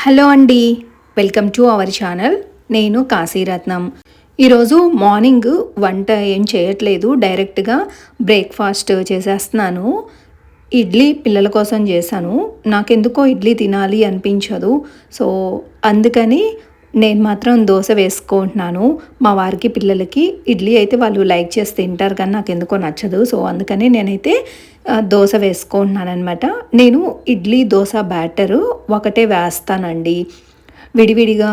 Hello అండి. Welcome to our channel. నేను కాశీరత్నం ఈరోజు మార్నింగ్ వంట ఏం చేయట్లేదు. డైరెక్ట్గా బ్రేక్ఫాస్ట్ చేసేస్తున్నాను. ఇడ్లీ పిల్లల కోసం చేశాను. నాకెందుకో ఇడ్లీ తినాలి అనిపించదు. సో అందుకని నేను మాత్రం దోశ వేసుకుంటున్నాను. మా వారికి పిల్లలకి ఇడ్లీ అయితే వాళ్ళు లైక్ చేసి తింటారు కానీ నాకు ఎందుకో నచ్చదు. సో అందుకని నేనైతే దోశ వేసుకుంటున్నాను అనమాట నేను ఇడ్లీ దోశ బ్యాటరు ఒకటే వేస్తానండి. విడివిడిగా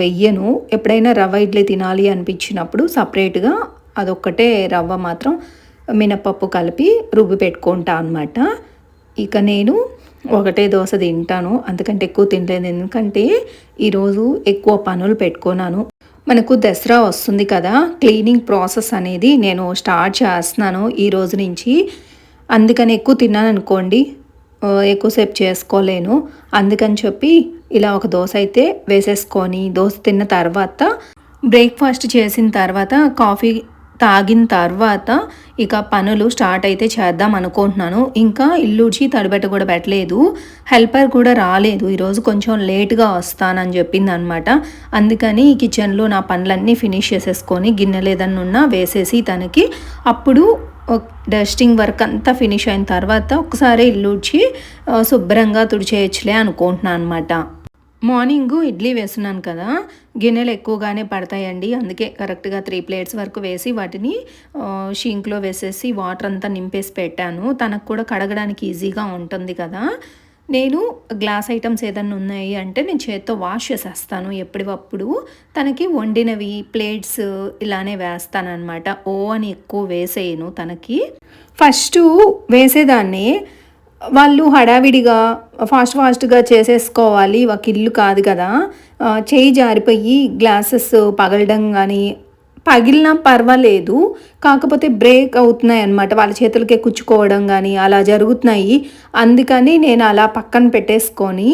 వెయ్యను. ఎప్పుడైనా రవ్వ ఇడ్లీ తినాలి అనిపించినప్పుడు సపరేట్గా అదొక్కటే రవ్వ మాత్రం మినపప్పు కలిపి రుబ్బి పెట్టుకుంటా అనమాట ఇక నేను ఒకటే దోశ తింటాను. అందుకంటే ఎక్కువ తినలేదు. ఎందుకంటే ఈరోజు ఎక్కువ పనులు పెట్టుకున్నాను. మనకు దసరా వస్తుంది కదా. క్లీనింగ్ ప్రాసెస్ అనేది నేను స్టార్ట్ చేస్తున్నాను. ఈ రోజు నుంచి అందుకని ఎక్కువ తిన్నాను అనుకోండి ఎక్కువసేపు చేసుకోలేను. అందుకని చెప్పి ఇలా ఒక దోశ అయితే వేసేసుకొని దోశ తిన్న తర్వాత బ్రేక్ఫాస్ట్ చేసిన తర్వాత కాఫీ తాగిన తర్వాత ఇక పనులు స్టార్ట్ అయితే చేద్దాం అనుకుంటున్నాను. ఇంకా ఇల్లుచి తడిబెట్ట కూడా పెట్టలేదు. హెల్పర్ కూడా రాలేదు. ఈరోజు కొంచెం లేట్గా వస్తానని చెప్పింది అనమాట అందుకని ఈ కిచెన్లో నా పనులన్నీ ఫినిష్ చేసేసుకొని గిన్నెలు ఏదన్నా వేసేసి తనకి అప్పుడు డస్టింగ్ వర్క్ అంతా ఫినిష్ అయిన తర్వాత ఒకసారి ఇల్లుడ్చి శుభ్రంగా తుడిచేయచ్చులే అనుకుంటున్నాను అనమాట మార్నింగ్ ఇడ్లీ వేస్తున్నాను కదా. గిన్నెలు ఎక్కువగానే పడతాయండి. అందుకే కరెక్ట్గా త్రీ ప్లేట్స్ వరకు వేసి వాటిని షింక్లో వేసేసి వాటర్ అంతా నింపేసి పెట్టాను. తనకు కూడా కడగడానికి ఈజీగా ఉంటుంది కదా. నేను గ్లాస్ ఐటమ్స్ ఏదన్నా ఉన్నాయి అంటే నేను చేత్తో వాష్ చేసేస్తాను ఎప్పటికప్పుడు తనకి వండినవి ప్లేట్స్ ఇలానే వేస్తానన్నమాట. ఓ అని ఎక్కువ వేసేయను తనకి. ఫస్ట్ వేసేదాన్ని వాళ్ళు హడావిడిగా ఫాస్ట్ ఫాస్ట్గా చేసేసుకోవాలి. ఒక ఇల్లు కాదు కదా. చేయి జారిపోయి గ్లాసెస్ పగలడం కానీ పగిలినా పర్వాలేదు. కాకపోతే బ్రేక్ అవుతున్నాయి అన్నమాట వాళ్ళ చేతులకే కుచ్చుకోవడం కానీ అలా జరుగుతున్నాయి. అందుకని నేను అలా పక్కన పెట్టేసుకొని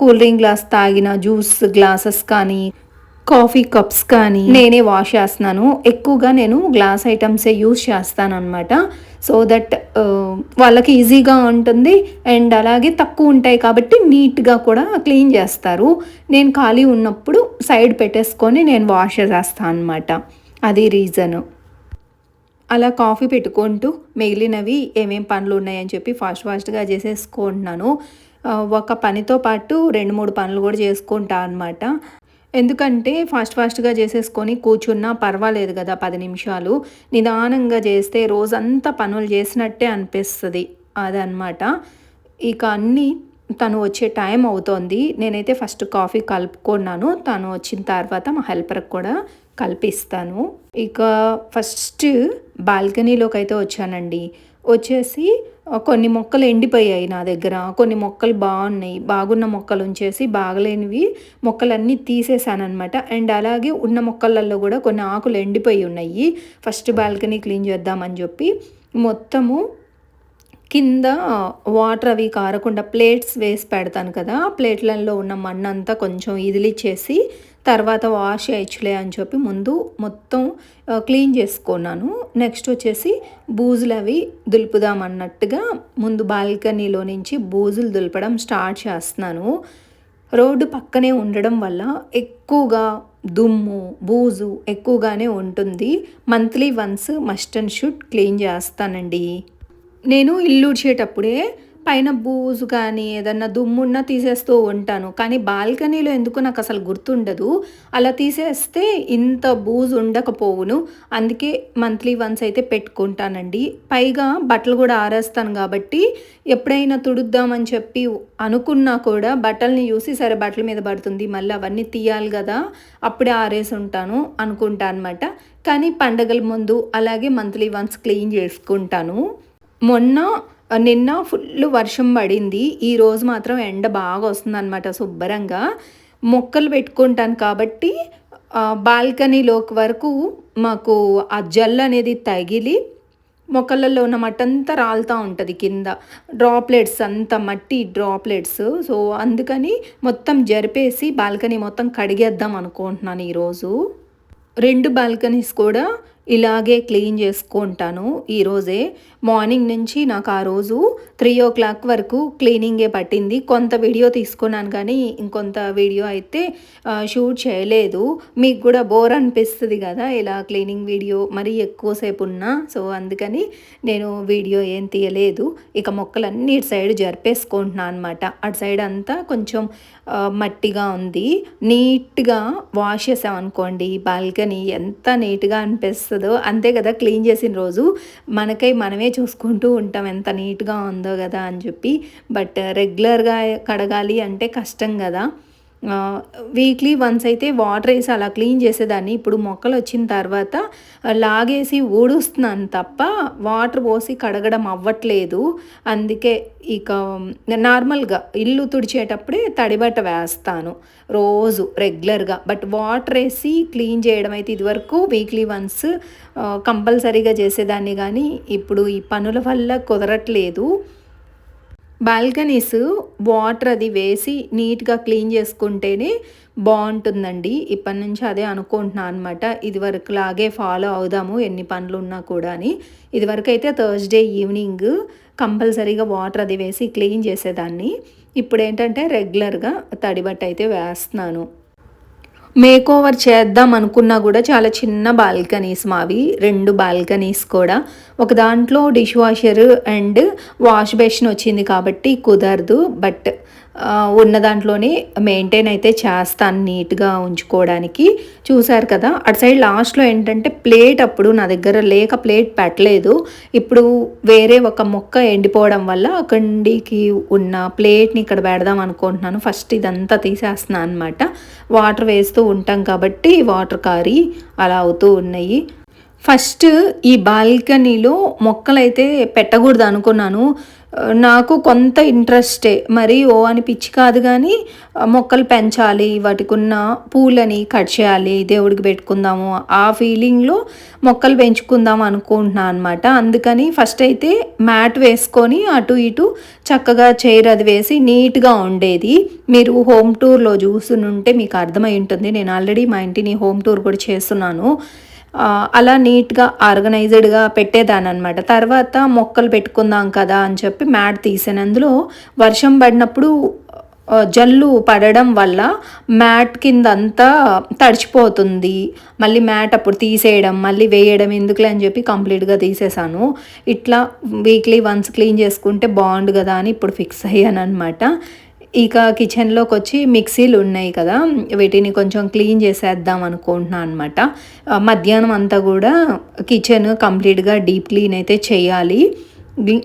కూల్ డ్రింక్ గ్లాస్ తాగిన జ్యూస్ గ్లాసెస్ కానీ కాఫీ కప్స్ కానీ నేనే వాష్ చేస్తున్నాను. ఎక్కువగా నేను గ్లాస్ ఐటమ్సే యూస్ చేస్తాను అనమాట సో దట్ వాళ్ళకి ఈజీగా ఉంటుంది అండ్ అలాగే తక్కువ ఉంటాయి కాబట్టి నీట్గా కూడా క్లీన్ చేస్తారు. నేను ఖాళీ ఉన్నప్పుడు సైడ్ పెట్టేసుకొని నేను వాష్ చేస్తాను అనమాట అది రీజను. అలా కాఫీ పెట్టుకుంటూ మిగిలినవి ఏమేం పనులు ఉన్నాయని చెప్పి ఫాస్ట్ ఫాస్ట్గా చేసేసుకుంటున్నాను. ఒక పనితో పాటు రెండు మూడు పనులు కూడా చేసుకుంటా అనమాట ఎందుకంటే ఫాస్ట్ ఫాస్ట్గా చేసేసుకొని కూర్చున్నా పర్వాలేదు కదా పది నిమిషాలు. నిదానంగా చేస్తే రోజంతా పనులు చేసినట్టే అనిపిస్తుంది. అదనమాట ఇక అన్నీ తను వచ్చే టైం అవుతోంది. నేనైతే ఫస్ట్ కాఫీ కలుపుకున్నాను. తను వచ్చిన తర్వాత మా హెల్పర్కి కూడా కల్పిస్తాను. ఇక ఫస్ట్ బాల్కనీలోకి అయితే వచ్చానండి. వచ్చేసి కొన్ని మొక్కలు ఎండిపోయాయి నా దగ్గర. కొన్ని మొక్కలు బాగున్నాయి. బాగున్న మొక్కలు ఉంచేసి బాగలేనివి మొక్కలన్నీ తీసేసానమాట అండ్ అలాగే ఉన్న మొక్కలలో కూడా కొన్ని ఆకులు ఎండిపోయి ఉన్నాయి. ఫస్ట్ బాల్కనీ క్లీన్ చేద్దామని చెప్పి మొత్తము కింద వాటర్ అవి కారకుండా ప్లేట్స్ వేసి పెడతాను కదా. ప్లేట్లలో ఉన్న మన్ను అంతా కొంచెం ఇదిలిచ్చేసి తర్వాత వాష్ చేయొచ్చులే అని చెప్పి ముందు మొత్తం క్లీన్ చేసుకున్నాను. నెక్స్ట్ వచ్చేసి బూజులు అవి దులుపుదామన్నట్టుగా ముందు బాల్కనీలో నుంచి బూజులు దులపడం స్టార్ట్ చేస్తున్నాను. రోడ్డు పక్కనే ఉండడం వల్ల ఎక్కువగా దుమ్ము బూజు ఎక్కువగానే ఉంటుంది. Monthly once must and should clean చేస్తానండి. నేను ఇల్లు ఉడిచేటప్పుడే పైన బూజు కానీ ఏదన్నా దుమ్మున్నా తీసేస్తూ ఉంటాను. కానీ బాల్కనీలో ఎందుకు నాకు అసలు గుర్తుండదు. అలా తీసేస్తే ఇంత బూజు ఉండకపోవును. అందుకే మంత్లీ వన్స్ అయితే పెట్టుకుంటానండి. పైగా బట్టలు కూడా ఆరేస్తాను కాబట్టి ఎప్పుడైనా తుడుద్దామని చెప్పి అనుకున్నా కూడా బట్టల్ని చూసి సరే బట్టల మీద పడుతుంది మళ్ళీ అవన్నీ తీయాలి కదా అప్పుడే ఆరేసి ఉంటాను అనుకుంటా అనమాట కానీ పండగల ముందు అలాగే మంత్లీ వన్స్ క్లీన్ చేసుకుంటాను. మొన్న నిన్న ఫుల్ వర్షం పడింది. ఈరోజు మాత్రం ఎండ బాగా వస్తుంది అనమాట శుభ్రంగా. మొక్కలు పెట్టుకుంటాను కాబట్టి బాల్కనీలోకి వరకు మాకు ఆ జల్ అనేది తగిలి మొక్కలలో ఉన్న మట్టి అంతా రాలుతూ ఉంటుంది కింద. డ్రాప్లెట్స్ అంత మట్టి డ్రాప్లెట్స్. సో అందుకని మొత్తం జరిపేసి బాల్కనీ మొత్తం కడిగేద్దాం అనుకుంటున్నాను ఈరోజు రెండు బాల్కనీస్ కూడా ఇలాగే క్లీన్ చేసుకుంటాను ఈరోజే మార్నింగ్ నుంచి నాకు ఆ రోజు త్రీ ఓ క్లాక్ వరకు క్లీనింగే పట్టింది. కొంత వీడియో తీసుకున్నాను కానీ ఇంకొంత వీడియో అయితే షూట్ చేయలేదు. మీకు కూడా బోర్ అనిపిస్తుంది కదా ఇలా క్లీనింగ్ వీడియో మరీ ఎక్కువసేపు ఉన్నా. సో అందుకని నేను వీడియో ఏం తీయలేదు. ఇక మొక్కలన్నీ ఇటు సైడ్ జరిపేసుకుంటున్నాను అనమాట అటు సైడ్ అంతా కొంచెం మట్టిగా ఉంది. నీట్గా వాష్ చేసామనుకోండి బాల్కనీ ఎంత నీట్గా అనిపిస్తుంది అంతే కదా క్లీన్ చేసిన రోజు మనకై మనమే చూసుకుంటూ ఉంటాం ఎంత నీట్గా ఉందో కదా అని చెప్పి. బట్ రెగ్యులర్గా కడగాలి అంటే కష్టం కదా. వీక్లీ వన్స్ అయితే వాటర్ వేసి అలా క్లీన్ చేసేదాన్ని. ఇప్పుడు మొక్కలు వచ్చిన తర్వాత లాగేసి ఊడుస్తున్నాను తప్ప వాటర్ పోసి కడగడం అవ్వట్లేదు. అందుకే ఇక నార్మల్గా ఇల్లు తుడిచేటప్పుడే తడిబట్ట వేస్తాను రోజు రెగ్యులర్గా బట్ వాటర్ వేసి క్లీన్ చేయడం అయితే ఇదివరకు వీక్లీ వన్స్ కంపల్సరీగా చేసేదాన్ని. కానీ ఇప్పుడు ఈ పనుల వల్ల కుదరట్లేదు. బాల్కనీస్ వాటర్ అది వేసి నీట్గా క్లీన్ చేసుకుంటేనే బాగుంటుందండి. ఇప్పటి నుంచి అదే అనుకుంటున్నాను అనమాట ఇదివరకు లాగే ఫాలో అవుదాము ఎన్ని పనులు ఉన్నా కూడా అని ఇదివరకు అయితే థర్స్డే ఈవినింగ్ కంపల్సరీగా వాటర్ అది వేసి క్లీన్ చేసేదాన్ని. ఇప్పుడు ఏంటంటే రెగ్యులర్గా తడిబట్ట అయితే వేస్తున్నాను. మేక్ ఓవర్ చేద్దాం అనుకున్నా కూడా చాలా చిన్న బాల్కనీస్ మావి రెండు బాల్కనీస్ కూడా. ఒక దాంట్లో dish washer and wash basin వచ్చింది కాబట్టి కుదరదు బట్ ఉన్న దాంట్లోనే మెయింటైన్ అయితే చేస్తాను నీట్గా ఉంచుకోవడానికి. చూసారు కదా అటు సైడ్ లాస్ట్లో ఏంటంటే ప్లేట్ అప్పుడు నా దగ్గర లేక ప్లేట్ పెట్టలేదు. ఇప్పుడు వేరే ఒక మొక్క ఎండిపోవడం వల్ల అక్కడికి ఉన్న ప్లేట్ని ఇక్కడ పెడదాం అనుకుంటున్నాను. ఫస్ట్ ఇదంతా తీసేస్తున్నాను అనమాట వాటర్ వేస్తూ ఉంటాం కాబట్టి వాటర్ కారి అలా అవుతూ ఉన్నాయి. ఫస్ట్ ఈ బాల్కనీలో మొక్కలైతే పెట్టకూడదు అనుకున్నాను. నాకు కొంత ఇంట్రెస్టే. మరి ఓ అని పిచ్చి కాదు కానీ మొక్కలు పెంచాలి వాటికి ఉన్న పూలని కట్ చేయాలి దేవుడికి పెట్టుకుందాము ఆ ఫీలింగ్లో మొక్కలు పెంచుకుందాం అనుకుంటున్నాను అనమాట అందుకని ఫస్ట్ అయితే మ్యాట్ వేసుకొని అటు ఇటు చక్కగా చైర్ అది వేసి నీట్గా ఉండేది. మీరు హోమ్ టూర్లో చూసునుంటే మీకు అర్థమై ఉంటుంది. నేను ఆల్రెడీ మా ఇంటిని హోమ్ టూర్ కూడా చేస్తున్నాను. అలా నీట్గా ఆర్గనైజ్డ్గా పెట్టేదాన్ని అనమాట తర్వాత మొక్కలు పెట్టుకుందాం కదా అని చెప్పి మ్యాట్ తీసాను. అందులో వర్షం పడినప్పుడు జల్లు పడడం వల్ల మ్యాట్ కింద అంతా తడిచిపోతుంది. మళ్ళీ మ్యాట్ అప్పుడు తీసేయడం మళ్ళీ వేయడం ఎందుకులే అని చెప్పి కంప్లీట్గా తీసేసాను. ఇట్లా వీక్లీ వన్స్ క్లీన్ చేసుకుంటే బాగుండు కదా అని ఇప్పుడు ఫిక్స్ అయ్యాను అనమాట ఇక కిచెన్లోకి వచ్చి మిక్సీలు ఉన్నాయి కదా వీటిని కొంచెం క్లీన్ చేసేద్దాం అనుకుంటున్నాను అనమాట మధ్యాహ్నం అంతా కూడా కిచెన్ కంప్లీట్గా డీప్ క్లీన్ అయితే చేయాలి.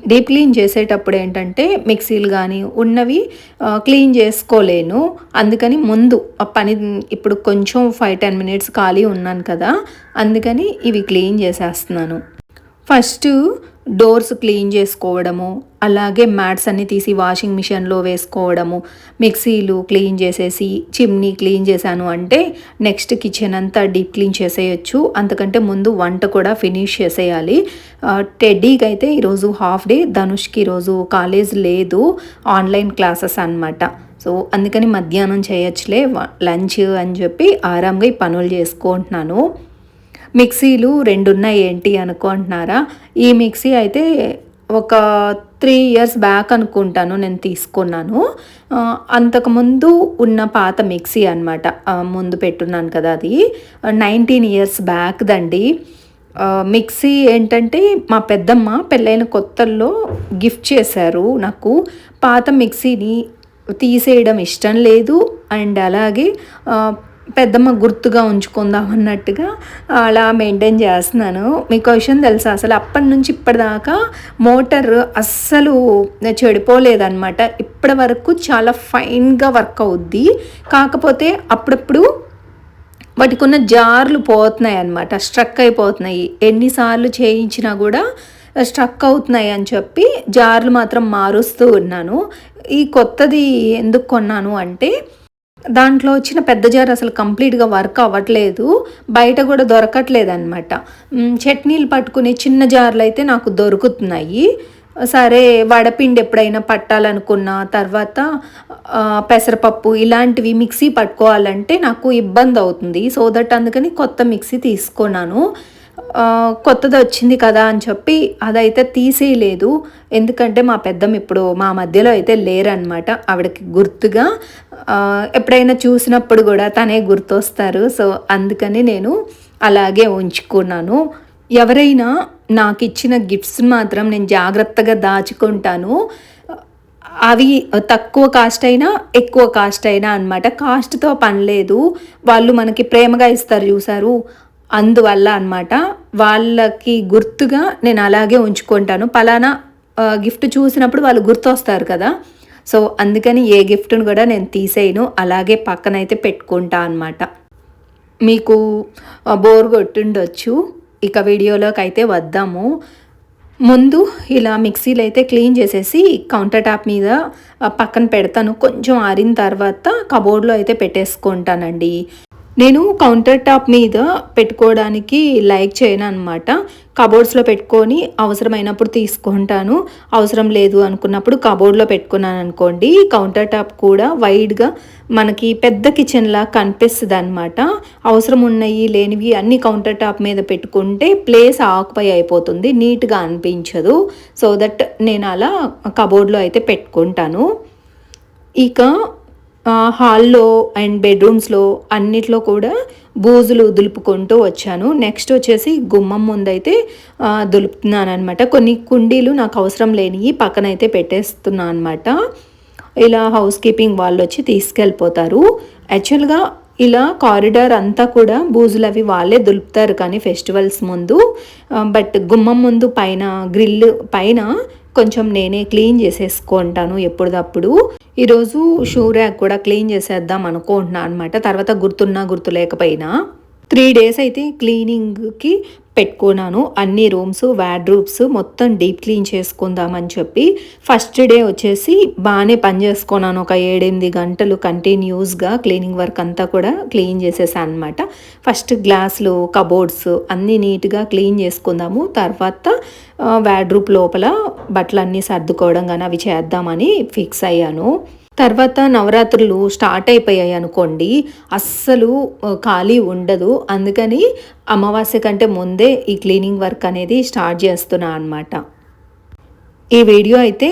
డీప్ క్లీన్ చేసేటప్పుడు ఏంటంటే మిక్సీలు కానీ ఉన్నవి క్లీన్ చేసుకోలేను. అందుకని ముందు ఆ పని ఇప్పుడు కొంచెం ఫైవ్ టెన్ మినిట్స్ ఖాళీ ఉన్నాను కదా అందుకని ఇవి క్లీన్ చేసేస్తున్నాను. ఫస్ట్ డోర్స్ క్లీన్ చేసుకోవడము అలాగే మ్యాట్స్ అన్ని తీసి వాషింగ్ మిషన్లో వేసుకోవడము మిక్సీలు క్లీన్ చేసేసి చిమ్నీ క్లీన్ చేశాను అంటే నెక్స్ట్ కిచెన్ అంతా డీప్ క్లీన్ చేసేయచ్చు. అంతకంటే ముందు వంట కూడా ఫినిష్ చేసేయాలి. టెడ్డీకి అయితే ఈరోజు హాఫ్ డే ధనుష్కి ఈరోజు కాలేజ్ లేదు ఆన్లైన్ క్లాసెస్ అనమాట సో అందుకని మధ్యాహ్నం చేయొచ్చులే లంచ్ అని చెప్పి ఆరాంగా ఈ పనులు చేసుకుంటున్నాను. మిక్సీలు రెండు ఉన్నాయి ఏంటి అనుకుంటున్నారా? ఈ మిక్సీ అయితే ఒక త్రీ ఇయర్స్ బ్యాక్ అనుకుంటాను నేను తీసుకున్నాను. అంతకుముందు ఉన్న పాత మిక్సీ అనమాట ముందు పెట్టున్నాను కదా అది. నైన్టీన్ ఇయర్స్ బ్యాక్ దండి. మిక్సీ ఏంటంటే మా పెద్దమ్మ పెళ్ళైన కొత్తల్లో గిఫ్ట్ చేశారు నాకు. పాత మిక్సీని తీసేయడం ఇష్టం లేదు. అండ్ అలాగే పెద్దమ్మ గుర్తుగా ఉంచుకుందాం అన్నట్టుగా అలా మెయింటైన్ చేస్తున్నాను. మీకు విషయం తెలుసా? అసలు అప్పటి నుంచి ఇప్పటిదాకా మోటార్ అస్సలు చెడిపోలేదన్నమాట. ఇప్పటి వరకు చాలా ఫైన్గా వర్క్ అవుద్ది. కాకపోతే అప్పుడప్పుడు వాటికి ఉన్న జార్లు పోతున్నాయి అనమాట స్ట్రక్ అయిపోతున్నాయి. ఎన్నిసార్లు చేయించినా కూడా స్ట్రక్ అవుతున్నాయి అని చెప్పి జార్లు మాత్రం మారుస్తూ ఉన్నాను. ఈ కొత్తది ఎందుకు కొన్నాను అంటే దాంట్లో వచ్చిన పెద్ద జార్ అసలు కంప్లీట్గా వర్క్ అవ్వట్లేదు. బయట కూడా దొరకట్లేదు అనమాట చట్నీలు పట్టుకునే చిన్న జార్లు అయితే నాకు దొరుకుతున్నాయి. సరే వడపిండి ఎప్పుడైనా పట్టాలనుకున్న తర్వాత పెసరపప్పు ఇలాంటివి మిక్సీ పట్టుకోవాలంటే నాకు ఇబ్బంది అవుతుంది సో దట్ అందుకని కొత్త మిక్సీ తీసుకున్నాను. కొత్తది వచ్చింది కదా అని చెప్పి అదైతే తీసేయలేదు. ఎందుకంటే మా పెద్దమ్మ ఇప్పుడు మా మధ్యలో అయితే లేరనమాట ఆవిడకి గుర్తుగా ఎప్పుడైనా చూసినప్పుడు కూడా తనే గుర్తొస్తారు. సో అందుకని నేను అలాగే ఉంచుకున్నాను. ఎవరైనా నాకు ఇచ్చిన గిఫ్ట్స్ మాత్రం నేను జాగ్రత్తగా దాచుకుంటాను. అవి తక్కువ కాస్ట్ అయినా ఎక్కువ కాస్ట్ అయినా అనమాట కాస్ట్తో పని లేదు. వాళ్ళు మనకి ప్రేమగా ఇస్తారు చూసారు. అందువల్ల అనమాట వాళ్ళకి గుర్తుగా నేను అలాగే ఉంచుకుంటాను. పలానా గిఫ్ట్ చూసినప్పుడు వాళ్ళు గుర్తొస్తారు కదా. సో అందుకని ఏ గిఫ్ట్ను కూడా నేను తీసేయను. అలాగే పక్కనైతే పెట్టుకుంటా అనమాట మీకు బోర్ కొట్టుండొచ్చు. ఇక వీడియోలోకి అయితే వద్దాము. ముందు ఇలా మిక్సీలో అయితే క్లీన్ చేసేసి కౌంటర్ టాప్ మీద పక్కన పెడతాను. కొంచెం ఆరిన తర్వాత కబోర్డ్లో అయితే పెట్టేసుకుంటానండి. నేను కౌంటర్ టాప్ మీద పెట్టుకోవడానికి లైక్ చేయను అనమాట కబోర్డ్స్లో పెట్టుకొని అవసరమైనప్పుడు తీసుకుంటాను. అవసరం లేదు అనుకున్నప్పుడు కబోర్డ్లో పెట్టుకున్నాను అనుకోండి. కౌంటర్ టాప్ కూడా వైడ్గా మనకి పెద్ద కిచెన్లా కనిపిస్తుంది అనమాట అవసరం ఉన్నవి లేనివి అన్ని కౌంటర్ టాప్ మీద పెట్టుకుంటే ప్లేస్ ఆక్యుపై అయిపోతుంది. నీట్గా అనిపించదు. సో దట్ నేను అలా కబోర్డ్లో అయితే పెట్టుకుంటాను. ఇక హాల్లో అండ్ బెడ్రూమ్స్లో అన్నిట్లో కూడా బూజులు దులుపుకుంటూ వచ్చాను. నెక్స్ట్ వచ్చేసి గుమ్మం ముందైతే దులుపుతున్నాను అనమాట కొన్ని కుండీలు నాకు అవసరం లేనివి పక్కన అయితే పెట్టేస్తున్నాను అనమాట ఇలా హౌస్ కీపింగ్ వాళ్ళు వచ్చి తీసుకెళ్ళిపోతారు. యాక్చువల్గా ఇలా కారిడార్ అంతా కూడా బూజులు అవి వాళ్ళే దులుపుతారు కానీ ఫెస్టివల్స్ ముందు. బట్ గుమ్మం ముందు పైన గ్రిల్ పైన కొంచెం నేనే క్లీన్ చేసేసుకుంటాను ఎప్పుడప్పుడు ఈరోజు షూ ర్యాక్ కూడా క్లీన్ చేసేద్దాం అనుకుంటున్నాను అనమాట తర్వాత గుర్తున్నా గుర్తు లేకపోయినా త్రీ డేస్ అయితే క్లీనింగ్కి పెట్టుకున్నాను. అన్ని రూమ్స్ వాడ్రూబ్స్ మొత్తం డీప్ క్లీన్ చేసుకుందామని చెప్పి ఫస్ట్ డే వచ్చేసి బాగానే పని చేసుకున్నాను. ఒక ఏడెనిమిది గంటలు కంటిన్యూస్గా క్లీనింగ్ వర్క్ అంతా కూడా క్లీన్ చేసేసాను అనమాట ఫస్ట్ గ్లాసులు కబోర్డ్స్ అన్నీ నీట్గా క్లీన్ చేసుకుందాము. తర్వాత వ్యాడ్రూప్ లోపల బట్టలన్నీ సర్దుకోవడం కానీ అవి చేద్దామని ఫిక్స్ అయ్యాను. తర్వాత నవరాత్రులు స్టార్ట్ అయిపోయాయి అనుకోండి అస్సలు ఖాళీ ఉండదు. అందుకని అమావాస్య కంటే ముందే ఈ క్లీనింగ్ వర్క్ అనేది స్టార్ట్ చేస్తున్నా అనమాట ఈ వీడియో అయితే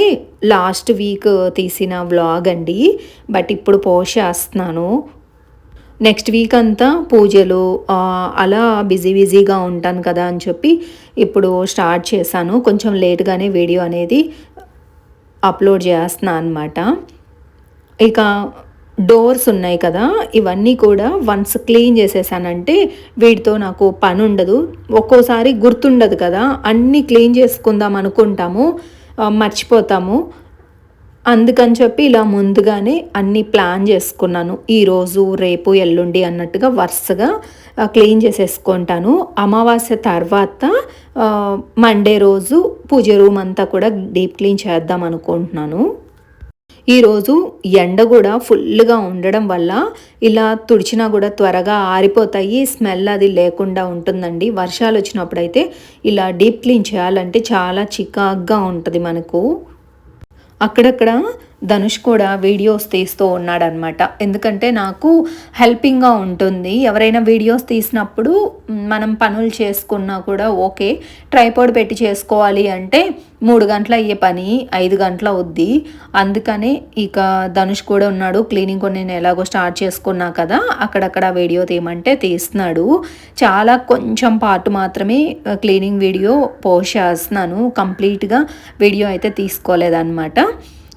లాస్ట్ వీక్ తీసిన వ్లాగ్ అండి. బట్ ఇప్పుడు పోస్ట్ చేస్తున్నాను. నెక్స్ట్ వీక్ అంతా పూజలు అలా బిజీ బిజీగా ఉంటాను కదా అని చెప్పి ఇప్పుడు స్టార్ట్ చేశాను. కొంచెం లేట్గానే వీడియో అనేది అప్లోడ్ చేస్తున్నాను అనమాట ఇక డోర్స్ ఉన్నాయి కదా ఇవన్నీ కూడా వన్స్ క్లీన్ చేసేసానంటే వీటితో నాకు పని ఉండదు ఒక్కోసారి గుర్తుండదు కదా అన్నీ క్లీన్ చేసుకుందాం అనుకుంటాము మర్చిపోతాము. అందుకని చెప్పి ఇలా ముందుగానే అన్ని ప్లాన్ చేసుకున్నాను. ఈరోజు రేపు ఎల్లుండి అన్నట్టుగా వరుసగా క్లీన్ చేసేసుకుంటాను. అమావాస్య తర్వాత మండే రోజు పూజ రూమ్ అంతా కూడా డీప్ క్లీన్ చేద్దాం అనుకుంటున్నాను. ఈరోజు ఎండ కూడా ఫుల్గా ఉండడం వల్ల ఇలా తుడిచినా కూడా త్వరగా ఆరిపోతాయి. స్మెల్ అది లేకుండా ఉంటుందండి. వర్షాలు వచ్చినప్పుడైతే ఇలా డీప్ క్లీన్ చేయాలంటే చాలా చికాగ్గా ఉంటుంది మనకు. అక్కడక్కడ ధనుష్ కూడా వీడియోస్ తీస్తూ ఉన్నాడనమాట ఎందుకంటే నాకు హెల్పింగ్గా ఉంటుంది. ఎవరైనా వీడియోస్ తీసినప్పుడు మనం పనులు చేసుకున్నా కూడా ఓకే ట్రైపోడ్ పెట్టి చేసుకోవాలి అంటే మూడు గంటల అయ్యే పని ఐదు గంటల అవుద్ది. అందుకనే ఇక ధనుష్ కూడా ఉన్నాడు. క్లీనింగ్ నేను ఎలాగో స్టార్ట్ చేసుకున్నా కదా అక్కడక్కడ వీడియో తీయమంటే తీస్తున్నాడు. చాలా కొంచెం పాటు మాత్రమే క్లీనింగ్ వీడియో పోస్ట్ చేస్తున్నాను. కంప్లీట్గా వీడియో అయితే తీసుకోలేదన్నమాట.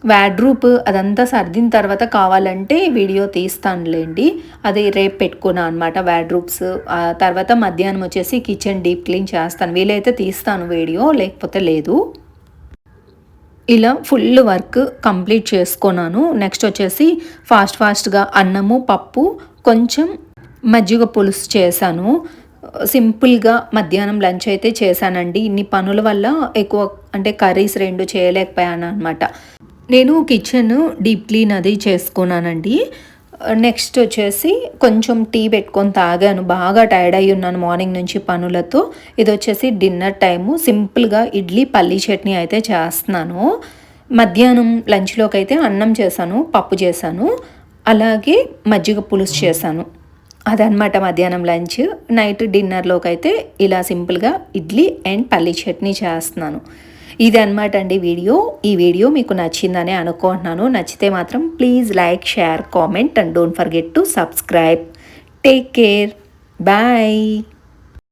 వాడ్రూప్ అదంతా సర్దిన తర్వాత కావాలంటే వీడియో తీస్తానులేండి. అది రేపు పెట్టుకున్నా అనమాట వాడ్రూప్స్. ఆ తర్వాత మధ్యాహ్నం వచ్చేసి కిచెన్ డీప్ క్లీన్ చేస్తాను. వీలైతే తీస్తాను వీడియో లేకపోతే లేదు. ఇలా ఫుల్ వర్క్ కంప్లీట్ చేసుకున్నాను. నెక్స్ట్ వచ్చేసి ఫాస్ట్ ఫాస్ట్గా అన్నము పప్పు కొంచెం మజ్జిగ పులుసు చేశాను. సింపుల్గా మధ్యాహ్నం లంచ్ అయితే చేశానండి. ఇన్ని పనుల వల్ల ఎక్కువ అంటే కర్రీస్ రెండు చేయలేకపోయాను అనమాట నేను కిచెన్ డీప్ క్లీన్ అది చేసుకున్నానండి. నెక్స్ట్ వచ్చేసి కొంచెం టీ పెట్టుకొని తాగాను. బాగా టైర్డ్ అయి ఉన్నాను మార్నింగ్ నుంచి పనులతో. ఇది వచ్చేసి డిన్నర్ టైము సింపుల్గా ఇడ్లీ పల్లీ చట్నీ అయితే చేస్తున్నాను. మధ్యాహ్నం లంచ్లోకి అయితే అన్నం చేశాను పప్పు చేశాను. అలాగే మజ్జిగ పులుసు చేశాను. అదనమాట మధ్యాహ్నం లంచ్ నైట్ డిన్నర్లోకి అయితే ఇలా సింపుల్గా ఇడ్లీ అండ్ పల్లీ చట్నీ చేస్తున్నాను. ఇది అనమాట అండి వీడియో. ఈ వీడియో మీకు నచ్చిందని అనుకుంటున్నాను. నచ్చితే మాత్రం please like share comment and don't forget to subscribe. Take care. Bye.